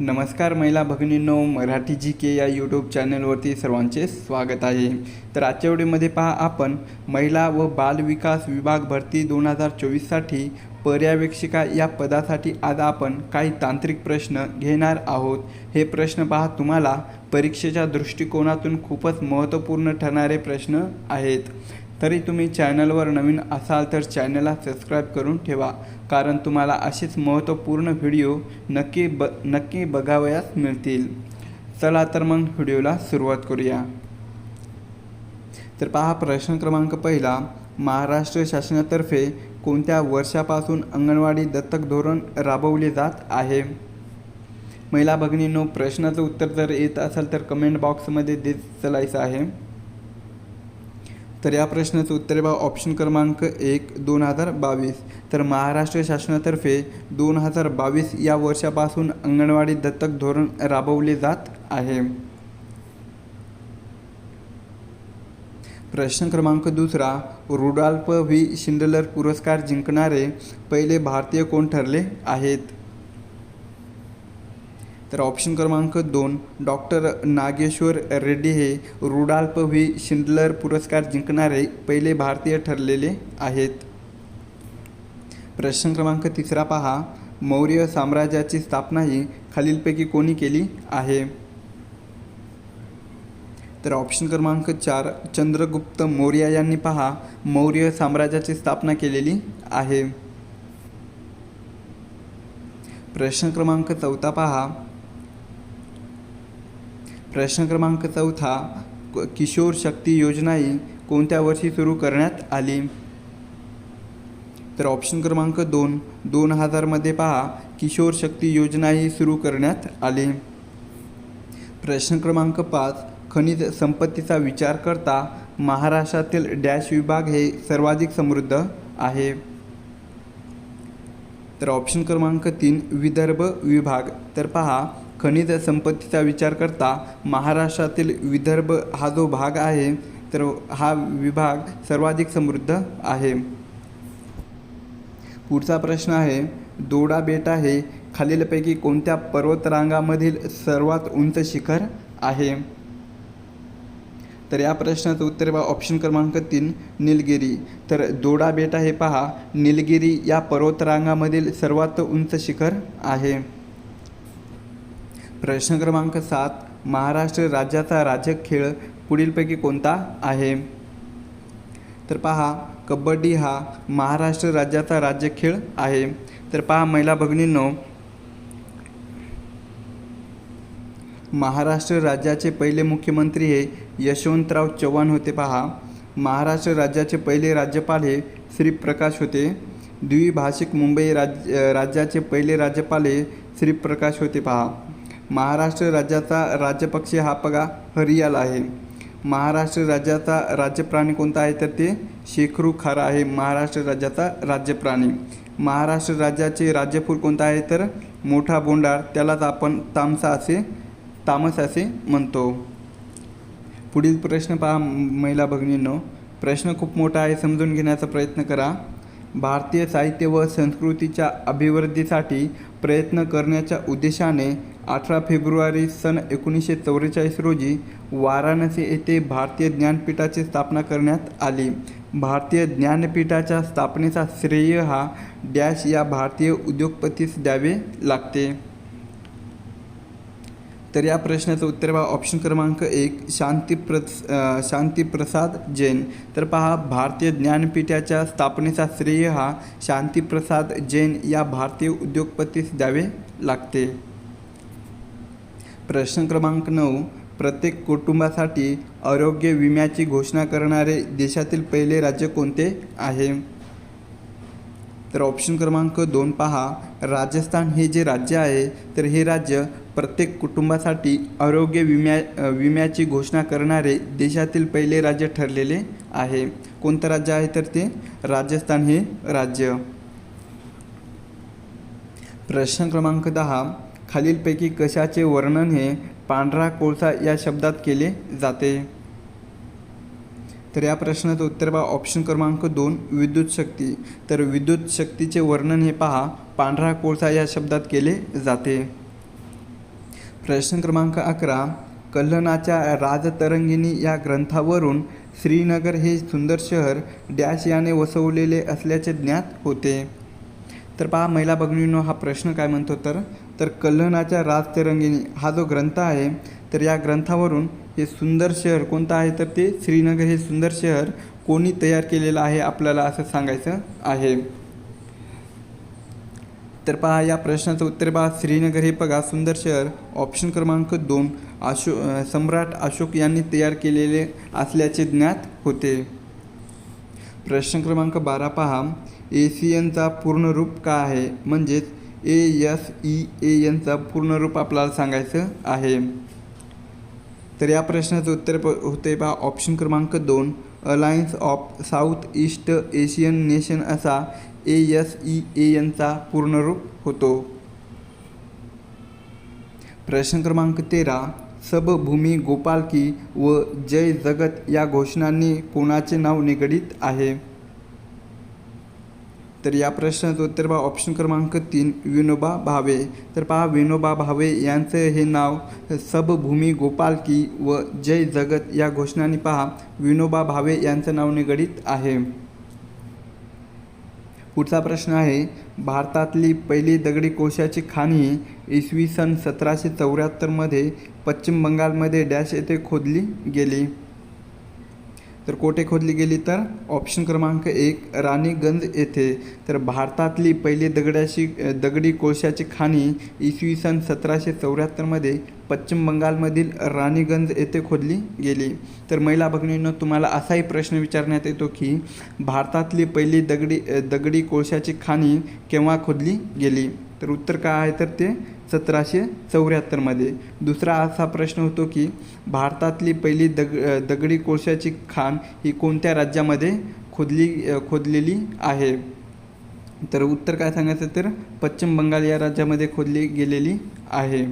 नमस्कार महिला भगिनींनो मराठी जी के या यूट्यूब चॅनलवरती सर्वांचे स्वागत आहे. तर आजच्या व्हिडिओमध्ये पहा आपण महिला व बाल विकास विभाग भरती दोन हजार चोवीससाठी पर्यवेक्षिका या पदासाठी आज आपण काही तांत्रिक प्रश्न घेणार आहोत. हे प्रश्न पहा तुम्हाला परीक्षेच्या दृष्टिकोनातून खूपच महत्त्वपूर्ण ठरणारे प्रश्न आहेत. तरी तुम्ही चॅनलवर नवीन असाल तर चॅनलला सबस्क्राईब करून ठेवा. कारण तुम्हाला असेच महत्त्वपूर्ण व्हिडिओ नक्की ब नक्की बघावयास मिळतील. चला तर मग व्हिडिओला सुरुवात करूया. तर पहा प्रश्न क्रमांक पहिला. महाराष्ट्र शासनातर्फे कोणत्या वर्षापासून अंगणवाडी दत्तक धोरण राबवले जात आहे? महिला भगिनींनो प्रश्नाचं उत्तर जर येत असेल तर कमेंट बॉक्समध्ये देत चलायचं आहे. तर या प्रश्नाचं उत्तर बा ऑप्शन क्रमांक एक दोन हजार बावीस. तर महाराष्ट्र शासनातर्फे दोन हजार बावीस या वर्षापासून अंगणवाडी दत्तक धोरण राबवले जात आहे. प्रश्न क्रमांक दुसरा रुडाल्फ व्ही. शिंडलर पुरस्कार जिंकणारे पहिले भारतीय कोण ठरले आहेत? तर ऑप्शन क्रमांक दोन डॉक्टर नागेश्वर रेड्डी हे रुडाल्प व्ही. शिंडलर पुरस्कार जिंकणारे पहिले भारतीय ठरलेले आहेत. प्रश्न क्रमांक तिसरा पहा. मौर्य साम्राज्याची स्थापना ही खालीलपैकी कोणी केली आहे? तर ऑप्शन क्रमांक चार चंद्रगुप्त मौर्य यांनी पहा. मौर्य साम्राज्याची स्थापना केलेली आहे. प्रश्न क्रमांक चौथा पहा. प्रश्न क्रमांक चौथा क- किशोर शक्ती योजना ही कोणत्या वर्षी सुरू करण्यात आली? तर ऑप्शन क्रमांक दोन दोन हजारमध्ये पहा किशोर शक्ती योजना ही सुरू करण्यात आली. प्रश्न क्रमांक पाच खनिज संपत्तीचा विचार करता महाराष्ट्रातील डॅश विभाग हे सर्वाधिक समृद्ध आहे. तर ऑप्शन क्रमांक तीन विदर्भ विभाग. तर पहा खनिज संपत्तीचा विचार करता महाराष्ट्रातील विदर्भ हा जो भाग आहे तर हा विभाग सर्वाधिक समृद्ध आहे. पुढचा प्रश्न आहे दोडा बेटा हे खालीलपैकी कोणत्या पर्वतरांगामधील सर्वात उंच शिखर आहे? तर या प्रश्नाचं उत्तर बा ऑप्शन क्रमांक तीन निलगिरी. तर दोडा बेटा हे पहा निलगिरी या पर्वतरांगामधील सर्वात उंच शिखर आहे. प्रश्न क्रमांक सात महाराष्ट्र राज्याचा राज्य खेळ पुढीलपैकी कोणता आहे? तर पहा कबड्डी हा महाराष्ट्र राज्याचा राज्य खेळ आहे. तर पहा महिला भगिनींनो महाराष्ट्र राज्याचे पहिले मुख्यमंत्री हे यशवंतराव चव्हाण होते पहा. महाराष्ट्र राज्याचे पहिले राज्यपाल हे श्रीप्रकाश होते. द्विभाषिक मुंबई राज राज्याचे पहिले राज्यपाल हे श्रीप्रकाश होते पहा. महाराष्ट्र राज्याचा राज्यपक्षी हा बघा हरियाल आहे. महाराष्ट्र राज्याचा राज्यप्राणी कोणता आहे तर ते शेखरू खारा आहे. महाराष्ट्र राज्याचा राज्यप्राणी. महाराष्ट्र राज्याचे राज्यफूल कोणता आहे तर मोठा बोंडार त्यालाच आपण तामसा असे तामस असे म्हणतो. पुढील प्रश्न पहा महिला भगिनींनो. प्रश्न खूप मोठा आहे समजून घेण्याचा प्रयत्न करा. भारतीय साहित्य व संस्कृतीच्या अभिवृद्धीसाठी प्रयत्न करण्याच्या उद्देशाने अठरा फेब्रुवारी सन एकोणीसशे चौवेचाळीस रोजी वाराणसी येथे भारतीय ज्ञानपीठाची स्थापना करण्यात आली. भारतीय ज्ञानपीठाच्या स्थापनेचा श्रेय हा डॅश या भारतीय उद्योगपतीस द्यावे लागते. तर या प्रश्नाचं उत्तर पहा. ऑप्शन क्रमांक एक शांती प्र शांतीप्रसाद जैन. तर पहा भारतीय ज्ञानपीठाच्या स्थापनेचा श्रेय हा शांतीप्रसाद जैन या भारतीय उद्योगपतीस द्यावे लागते. प्रश्न क्रमांक नऊ प्रत्येक कुटुंबासाठी आरोग्य विम्याची घोषणा करणारे देशातील पहिले राज्य कोणते आहे? तर ऑप्शन क्रमांक दोन पहा. राजस्थान हे जे राज्य आहे तर हे राज्य प्रत्येक कुटुंबासाठी आरोग्य विम्या विम्याची घोषणा करणारे देशातील पहिले राज्य ठरलेले आहे. कोणतं राज्य आहे तर ते? राजस्थान हे राज्य. प्रश्न क्रमांक दहा. खालीलपैकी कशाचे वर्णन हे पांढरा कोळसा या शब्दात केले जाते? तर या प्रश्नाचं उत्तर पहा. ऑप्शन क्रमांक दोन विद्युत शक्ती. तर विद्युत शक्तीचे वर्णन हे पहा. पांढरा कोळसा या शब्दात केले जाते. प्रश्न क्रमांक अकरा कल्हणाच्या राजतरंगिणी या ग्रंथावरून श्रीनगर हे सुंदर शहर डॅश याने वसवलेले असल्याचे ज्ञात होते. तर पहा महिला भगिनींनो हा प्रश्न काय म्हणतो? तर तर कल्हणाच्या राजतरंगिणी हा जो ग्रंथ आहे तर या ग्रंथावरून हे सुंदर शहर कोणतं आहे? तर ते श्रीनगर हे सुंदर शहर कोणी तयार केलेलं आहे आपल्याला असं सांगायचं आहे. तर पहा या प्रश्नाचं उत्तर पहा. श्रीनगर हे बघा सुंदर शहर. ऑप्शन क्रमांक दोन. अशो सम्राट अशोक यांनी तयार केलेले असल्याचे ज्ञात होते. प्रश्न क्रमांक बारा पहा. एशियनचा पूर्ण रूप का आहे? म्हणजेच ए एस ई ए एनचा पूर्ण रूप आपल्याला सांगायचं आहे. तर या प्रश्नाचं उत्तर प होते बा ऑप्शन क्रमांक दोन alliance of south east Asian nation असा ए एस ई ए एनचा पूर्ण रूप होतो. प्रश्न क्रमांक तेरा सबभूमी गोपालकी व जय जगत या घोषणांनी कोणाचे नाव निगडीत आहे. तर या प्रश्नाचं उत्तर पहा. ऑप्शन क्रमांक तीन विनोबा भावे. तर पहा विनोबा भावे यांचं हे नाव सबभूमी गोपालकी व जय जगत या घोषणाने पहा. विनोबा भावे यांचं नाव निगडीत आहे. पुढचा प्रश्न आहे. भारतातली पहिली दगडी कोशाची खाणी इसवी सन सतराशे चौऱ्याहत्तरमध्ये पश्चिम बंगालमध्ये डॅश येथे खोदली गेली. तर कोठे खोदली गेली तर? ऑप्शन क्रमांक एक राणीगंज येथे. तर भारतातली पहिली दगडाची दगडी कोळशाची खाणी इसवी सन सतराशे चौऱ्याहत्तरमध्ये पश्चिम बंगालमधील राणीगंज येथे खोदली गेली. तर महिला भगिनींनो तुम्हाला असाही प्रश्न विचारण्यात येतो की भारतातली पहिली दगडी दगडी कोळशाची खाणी केव्हा खोदली गेली? तर उत्तर काय आहे तर ते सतराशे चौऱ्याहत्तरमध्ये दुसरा असा प्रश्न होतो की भारतातली पहिली दग दगडी कोळशाची खाण ही कोणत्या राज्यामध्ये खोदली खोदलेली आहे? तर उत्तर काय सांगायचं तर पश्चिम बंगाल या राज्यामध्ये खोदली गेलेली आहे.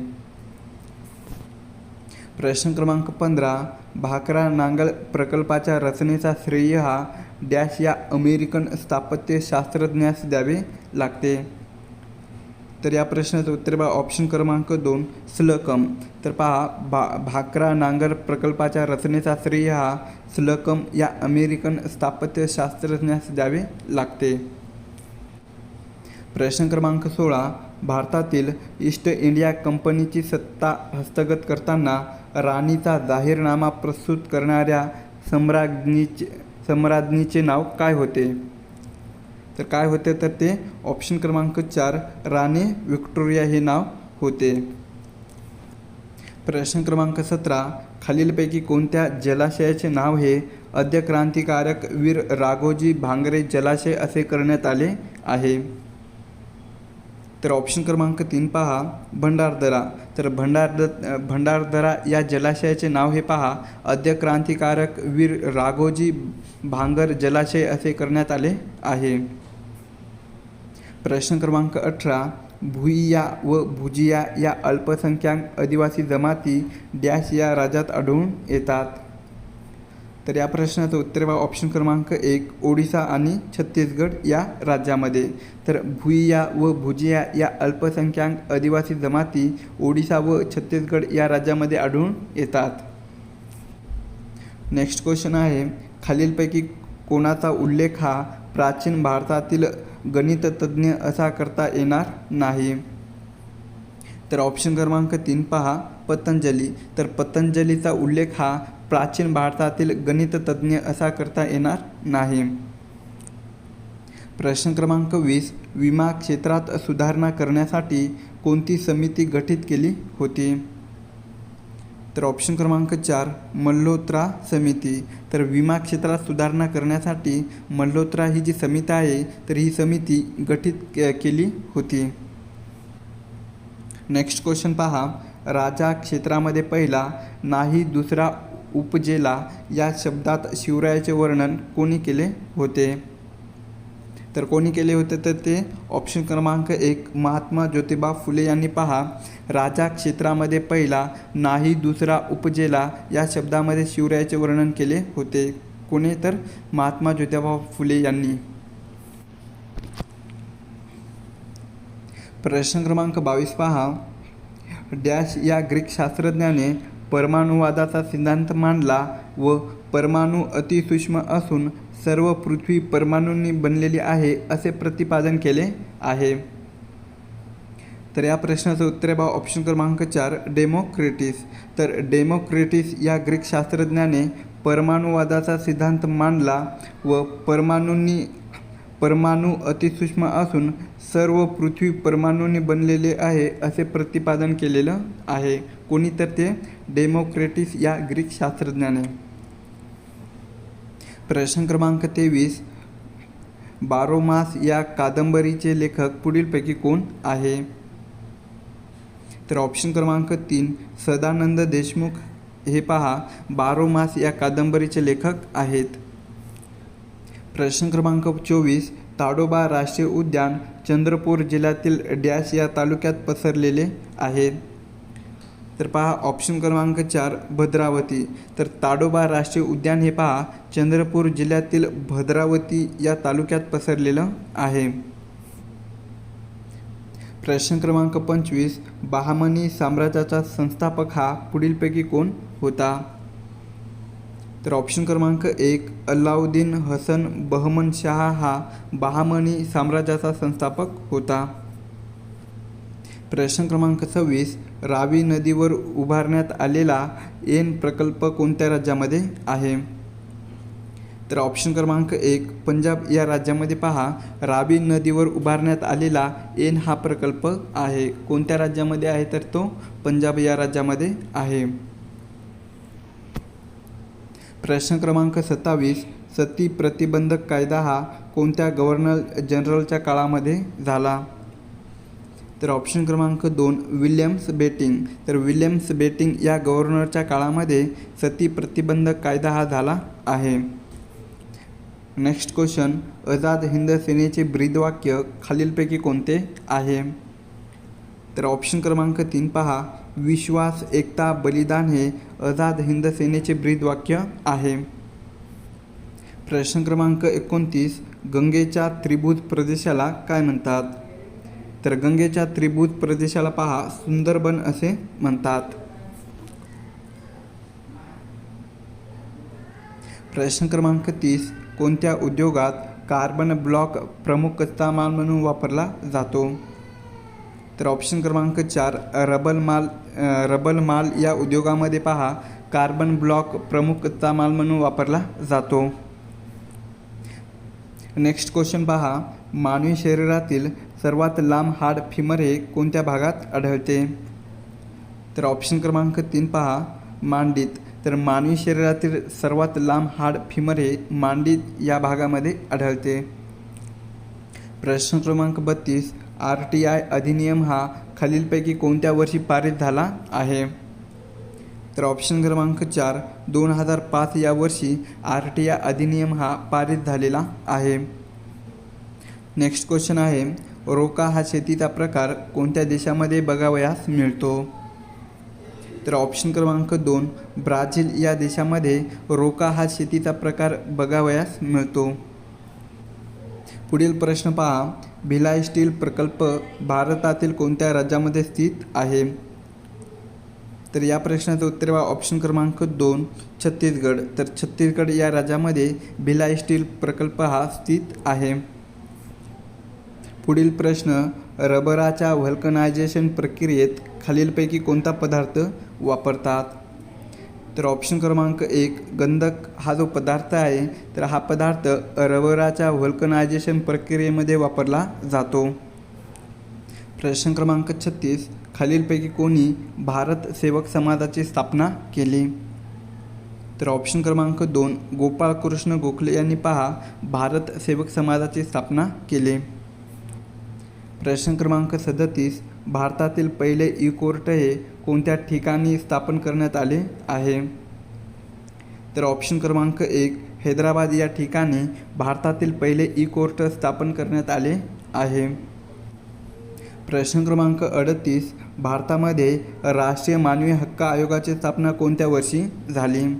प्रश्न क्रमांक पंधरा भाकरा नांगल प्रकल्पाच्या रचनेचा श्रेय हा डॅश या अमेरिकन स्थापत्यशास्त्रज्ञास द्यावे लागते. तर या प्रश्नाचं उत्तर बा ऑप्शन क्रमांक दोन स्लकम. तर पहा भा भाकरा नांगर प्रकल्पाच्या रचनेचा श्रेय हा स्लकम या अमेरिकन स्थापत्यशास्त्रज्ञास द्यावे लागते. प्रश्न क्रमांक सोळा भारतातील ईस्ट इंडिया कंपनीची सत्ता हस्तगत करताना राणीचा जाहीरनामा प्रस्तुत करणाऱ्या सम्राज्ञीचे सम्राज्ञीचे नाव काय होते? तर काय होते? तर ते ऑप्शन क्रमांक चार राणी विक्टोरिया हे नाव होते. प्रश्न क्रमांक सतरा खालीलपैकी कोणत्या जलाशयाचे नाव हे आद्य क्रांतिकारक वीर राघोजी भांगरे जलाशय असे करण्यात आले आहे? तर ऑप्शन क्रमांक तीन पहा भंडारदरा. तर भंडारद भंडारदरा या जलाशयाचे नाव हे पहा आद्य क्रांतिकारक वीर राघोजी भांगर जलाशय असे करण्यात आले आहे. प्रश्न क्रमांक अठरा भुईया व भुजिया या अल्पसंख्याक आदिवासी जमाती डॅश या राज्यात आढळून येतात. तर या प्रश्नाचं उत्तर बा ऑप्शन क्रमांक एक ओडिसा आणि छत्तीसगड या राज्यामध्ये. तर भुईया व भुजिया या अल्पसंख्याक आदिवासी जमाती ओडिसा व छत्तीसगड या राज्यामध्ये आढळून येतात. नेक्स्ट क्वेश्चन आहे खालीलपैकी कोणाचा उल्लेख हा प्राचीन भारतातील गणिततज्ज्ञ असा करता येणार नाही. तर ऑप्शन क्रमांक तीन पहा पतंजली. तर पतंजलीचा उल्लेख हा प्राचीन भारतातील गणिततज्ज्ञ असा करता येणार नाही. प्रश्न क्रमांक वीस विमा क्षेत्रात सुधारणा करण्यासाठी कोणती समिती गठीत केली होती? तर ऑप्शन क्रमांक चार मल्होत्रा समिती. तर विमा क्षेत्रात सुधारणा करण्यासाठी मल्होत्रा ही जी समिती आहे तर ही समिती गठीत केली होती. नेक्स्ट क्वेश्चन पहा. राजा क्षेत्रामध्ये पहिला नाही दुसरा उपजेला या शब्दात शिवरायाचे वर्णन कोणी केले होते? तर कोणी केले होते तर ते? ऑप्शन क्रमांक एक महात्मा ज्योतिबा फुले यांनी पहा. राजा क्षेत्रामध्ये पहिला नाही दुसरा उपजेला या शब्दामध्ये शिवरायाचे वर्णन केले होते. कोणी तर? महात्मा ज्योतिबा फुले यांनी. प्रश्न क्रमांक बावीस पहा. डॅश या ग्रीक शास्त्रज्ञाने परमाणुवादाचा सिद्धांत मांडला व परमाणु अतिसूक्ष्म असून सर्व पृथ्वी परमाणूंनी बनलेली आहे असे प्रतिपादन केले आहे. तर या प्रश्नाचं उत्तर आहे बा ऑप्शन क्रमांक चार डेमोक्रेटिस. तर डेमोक्रेटिस या ग्रीक शास्त्रज्ञाने परमाणुवादाचा सिद्धांत मांडला व परमाणूंनी परमाणू अतिसूक्ष्म असून सर्व पृथ्वी परमाणूंनी बनलेले आहे असे प्रतिपादन केलेलं आहे. कोणी तर ते? डेमोक्रेटिस या ग्रीक शास्त्रज्ञाने. प्रश्न क्रमांक तेवीस. बारोमास या कादंबरीचे लेखक पुढीलपैकी कोण आहे? तर ऑप्शन क्रमांक तीन सदानंद देशमुख. हे पहा बारोमास या कादंबरीचे लेखक आहेत. प्रश्न क्रमांक चोवीस ताडोबा राष्ट्रीय उद्यान चंद्रपूर जिल्ह्यातील डॅश या तालुक्यात पसरलेले आहे. तर पहा ऑप्शन क्रमांक चार भद्रावती. तर ताडोबा राष्ट्रीय उद्यान हे पहा चंद्रपूर जिल्ह्यातील भद्रावती या तालुक्यात पसरलेलं आहे. प्रश्न क्रमांक पंचवीस बहामनी साम्राज्याचा संस्थापक हा पुढीलपैकी कोण होता? तर ऑप्शन क्रमांक एक अल्लाउद्दीन हसन बहमन शाह हा बहामनी साम्राज्याचा संस्थापक होता. प्रश्न क्रमांक सव्वीस रावी नदीवर उभारण्यात आलेला एन प्रकल्प कोणत्या राज्यामध्ये आहे? तर ऑप्शन क्रमांक एक पंजाब या राज्यामध्ये पहा. रावी नदीवर उभारण्यात आलेला एन हा प्रकल्प आहे. कोणत्या राज्यामध्ये आहे तर तो? पंजाब या राज्यामध्ये आहे. प्रश्न क्रमांक सत्तावीस सती प्रतिबंधक कायदा हा कोणत्या गव्हर्नर जनरलच्या काळामध्ये झाला? तर ऑप्शन क्रमांक दोन विल्यम्स बेटिंग. तर विल्यम्स बेटिंग या गव्हर्नरच्या काळामध्ये सती प्रतिबंधक कायदा हा झाला आहे. नेक्स्ट क्वेश्चन आझाद हिंद सेनेचे ब्रीदवाक्य खालीलपैकी कोणते आहे? तर ऑप्शन क्रमांक तीन पहा. विश्वास एकता बलिदान हे आझाद हिंद सेनेचे ब्रीदवाक्य आहे. प्रश्न क्रमांक एकोणतीस. गंगेच्या त्रिभुज प्रदेशाला काय म्हणतात? तर गंगेच्या त्रिभुज प्रदेशाला पहा सुंदरबन असे म्हणतात. प्रश्न क्रमांक तीस कोणत्या उद्योगात कार्बन ब्लॉक प्रमुख कच्चा माल म्हणून वापरला जातो? तर ऑप्शन क्रमांक चार रबल माल रबल माल या उद्योगामध्ये पहा कार्बन ब्लॉक प्रमुख कच्चा माल म्हणून वापरला जातो. नेक्स्ट क्वेश्चन पहा मानवी शरीरातील सर्वात लांब हाड फिमर हे कोणत्या भागात आढळते? तर ऑप्शन क्रमांक तीन पहा मांडीत. तर मानवी शरीरातील सर्वात लांब हाड फिमर हे मांडीत या भागामध्ये आढळते. प्रश्न क्रमांक बत्तीस आर टी आय अधिनियम हा खालीलपैकी कोणत्या वर्षी पारित झाला आहे? तर ऑप्शन क्रमांक चार दोन हजार पाच या वर्षी आर टी आय अधिनियम हा पारित झालेला आहे. नेक्स्ट क्वेश्चन आहे रोका हा शेतीचा प्रकार कोणत्या देशामध्ये बघावयास मिळतो? तर ऑप्शन क्रमांक दोन ब्राझील या देशामध्ये रोका हा शेतीचा प्रकार बघावयास मिळतो. पुढील प्रश्न पहा. भिलाई स्टील प्रकल्प भारतातील कोणत्या राज्यामध्ये स्थित आहे? तर या प्रश्नाचं उत्तर बा ऑप्शन क्रमांक दोन छत्तीसगड. तर छत्तीसगड या राज्यामध्ये भिलाई स्टील प्रकल्प हा स्थित आहे. पुढील प्रश्न रबराच्या व्हल्कनायझेशन प्रक्रियेत खालीलपैकी कोणता पदार्थ वापरतात? तर ऑप्शन क्रमांक एक गंधक हा जो पदार्थ आहे तर हा पदार्थ रबराच्या व्हल्कनायझेशन प्रक्रियेमध्ये वापरला जातो. प्रश्न क्रमांक छत्तीस खालीलपैकी कोणी भारत सेवक समाजाची स्थापना केली? तर ऑप्शन क्रमांक दोन गोपाळकृष्ण गोखले यांनी पहा भारत सेवक समाजाची स्थापना केली. प्रश्न क्रमांक सदतीस भारतातील पहिले ई कोर्ट हे कोणत्या ठिकाणी स्थापन करण्यात आले आहे? तर ऑप्शन क्रमांक एक हैदराबाद या ठिकाणी भारतातील पहिले ई कोर्ट स्थापन करण्यात आले आहे. प्रश्न क्रमांक अडतीस भारतामध्ये राष्ट्रीय मानवी हक्क आयोगाची स्थापना कोणत्या वर्षी झाली?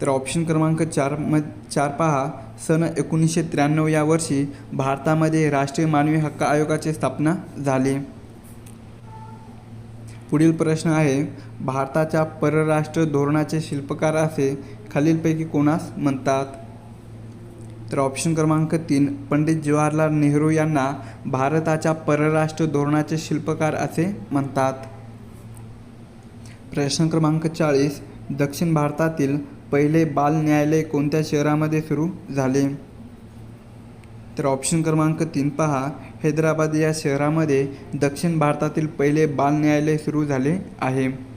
तर ऑप्शन क्रमांक चार म चार पहा. सन एकोणीसशे त्र्याण्णव या वर्षी भारतामध्ये राष्ट्रीय मानवी हक्क आयोगाची स्थापना झाली. पुढील प्रश्न आहे भारताच्या परराष्ट्र धोरणाचे शिल्पकार असे खालीलपैकी कोणास म्हणतात? तर ऑप्शन क्रमांक तीन पंडित जवाहरलाल नेहरू यांना भारताच्या परराष्ट्र धोरणाचे शिल्पकार असे म्हणतात. प्रश्न क्रमांक चाळीस दक्षिण भारतातील पहिले बाल न्यायालय कोणत्या शहरामध्ये सुरू झाले? तर ऑप्शन क्रमांक तीन पहा. हैदराबाद या शहरामध्ये दक्षिण भारतातील पहिले बाल न्यायालय सुरू झाले आहे.